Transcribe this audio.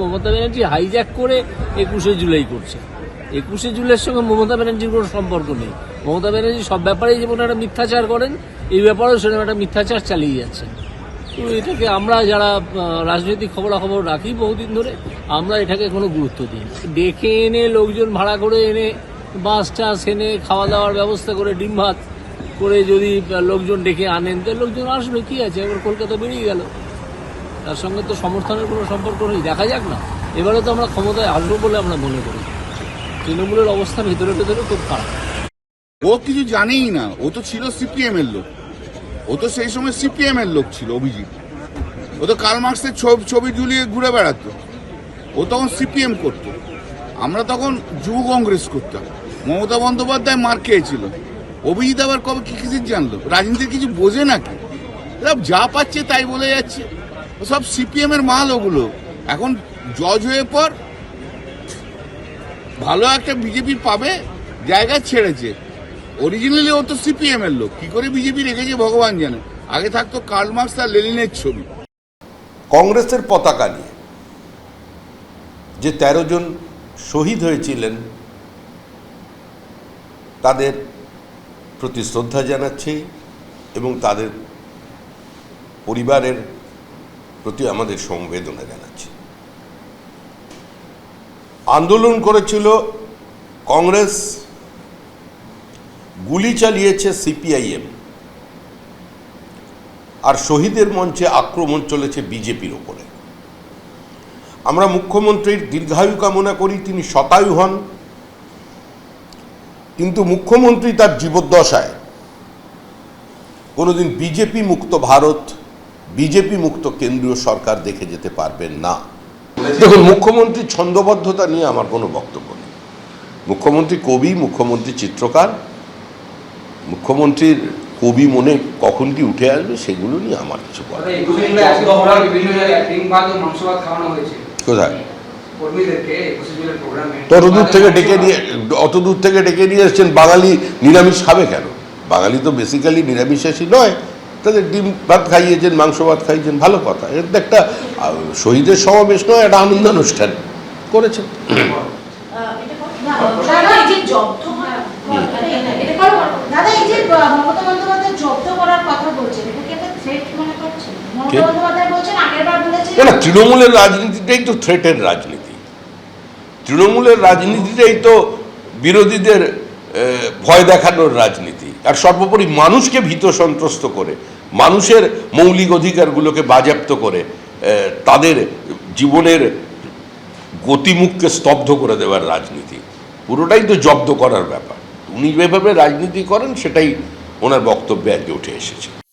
Mamata Banerjee hijack করে একুশে জুলাই করছে। একুশে জুলাইয়ের সঙ্গে মমতা ব্যানার্জির কোনো সম্পর্ক নেই। মমতা ব্যানার্জি সব ব্যাপারেই যেমন একটা মিথ্যাচার করেন, এই ব্যাপারেও সেরকম একটা মিথ্যাচার চালিয়ে যাচ্ছেন তো এটাকে আমরা যারা রাজনৈতিক খবরাখবর রাখি বহুদিন ধরে, আমরা এটাকে কোনো গুরুত্ব দিই ডেকে এনে লোকজন ভাড়া করে এনে বাস টাস এনে খাওয়া দাওয়ার ব্যবস্থা করে, ডিম ভাত করে যদি লোকজন ডেকে আনেন, তো লোকজন আসবে, কি আছে? এবার কলকাতা বেরিয়ে গেল। তার সঙ্গে তো সমর্থনের কোনো সম্পর্ক নেই, দেখা যাক না। এবারে তো আমরা ক্ষমতায় আসব বলে আমরা মনে করি। তৃণমূলের অবস্থা ভেতরে ভেতরে খুব খারাপ। ও কিছু জানেই না, ও তো ছিল সিপিএম এর লোক। ও তো সেই সময় সিপিএম এর লোক ছিল, অভিজিৎ। ও তো কার্ল মার্কসের ছবি ছবি ঝুলিয়ে ঘুরে বেড়াতো। ও তখন সিপিএম করতো। আমরা তখন যুব কংগ্রেস করতাম। মমতা বন্দ্যোপাধ্যায় মার খেয়েছিল। অভিজিৎ আবার কবে কি কিছু জানলো? রাজনীতির কিছু বোঝে নাকি? যা পাচ্ছে তাই বলে যাচ্ছে। সব সিপিএম এর মাল ওগুলো। এখন জজ হয়ে পর ভালো একটা বিজেপি পাবে, জায়গা ছেড়েছে। অরিজিনালি ও তো সিপিএম এর লোক। কি করে বিজেপি রেখেছে ভগবান জানে। আগে থাকতো কার্ল মার্কস আর লেনিনের ছবি। কংগ্রেসের পতাকা নিয়ে যে তেরো জন শহীদ হয়েছিলেন, তাদের প্রতি শ্রদ্ধা জানাচ্ছি এবং তাদের পরিবারের প্রতি আমাদের সমবেদনা জানাচ্ছি। আন্দোলন করেছিল কংগ্রেস, গুলি চালিয়েছে সিপিআইএম, আর শহীদের মঞ্চে আক্রমণ চলেছে বিজেপির ওপরে। আমরা মুখ্যমন্ত্রীর দীর্ঘায়ু কামনা করি, তিনি শতায়ু হন, কিন্তু মুখ্যমন্ত্রী তার জীবদ্দশায় কোনোদিন বিজেপি মুক্ত ভারত বিজেপি মুক্ত কেন্দ্রীয় সরকার দেখে যেতে পারবেন না। দেখুন মুখ্যমন্ত্রীর ছন্দবদ্ধতা নিয়ে আমার কোনো বক্তব্য নেই। মুখ্যমন্ত্রী কবি মুখ্যমন্ত্রী চিত্রকার মুখ্যমন্ত্রীর কবি মনে কখন কি উঠে আসবে সেগুলো নিয়ে আমার কিছু বলার কোথায়? কর্মীদেরকে একুশে জুলাই প্রোগ্রামে তত দূর থেকে ডেকে নিয়ে অত দূর থেকে ডেকে নিয়ে এসছেন বাঙালি নিরামিষ খাবে কেন? বাঙালি তো বেসিক্যালি নিরামিষাসী নয়। তাদের ডিম ভাত খাইয়েছেন মাংস ভাত খাইয়েছেন ভালো কথা। এটা তো একটা শহীদের সমাবেশ নয় একটা আনন্দ অনুষ্ঠান করেছেন মনে না তৃণমূলের রাজনীতিটাই তো থ্রেটের রাজনীতি। তৃণমূলের রাজনীতিটাই তো বিরোধীদের ভয় দেখানোর রাজনীতি। আর সর্বোপরি মানুষকে ভীত সন্ত্রস্ত করে। মানুষের মৌলিক অধিকারগুলোকে বাজেয়াপ্ত করে তাদের জীবনের গতিমুখকে স্তব্ধ করে দেওয়ার রাজনীতি। পুরোটাই তো জব্দ করার ব্যাপার। উনি যেভাবে রাজনীতি করেন, সেটাই ওনার বক্তব্যে আজকে উঠে এসেছে।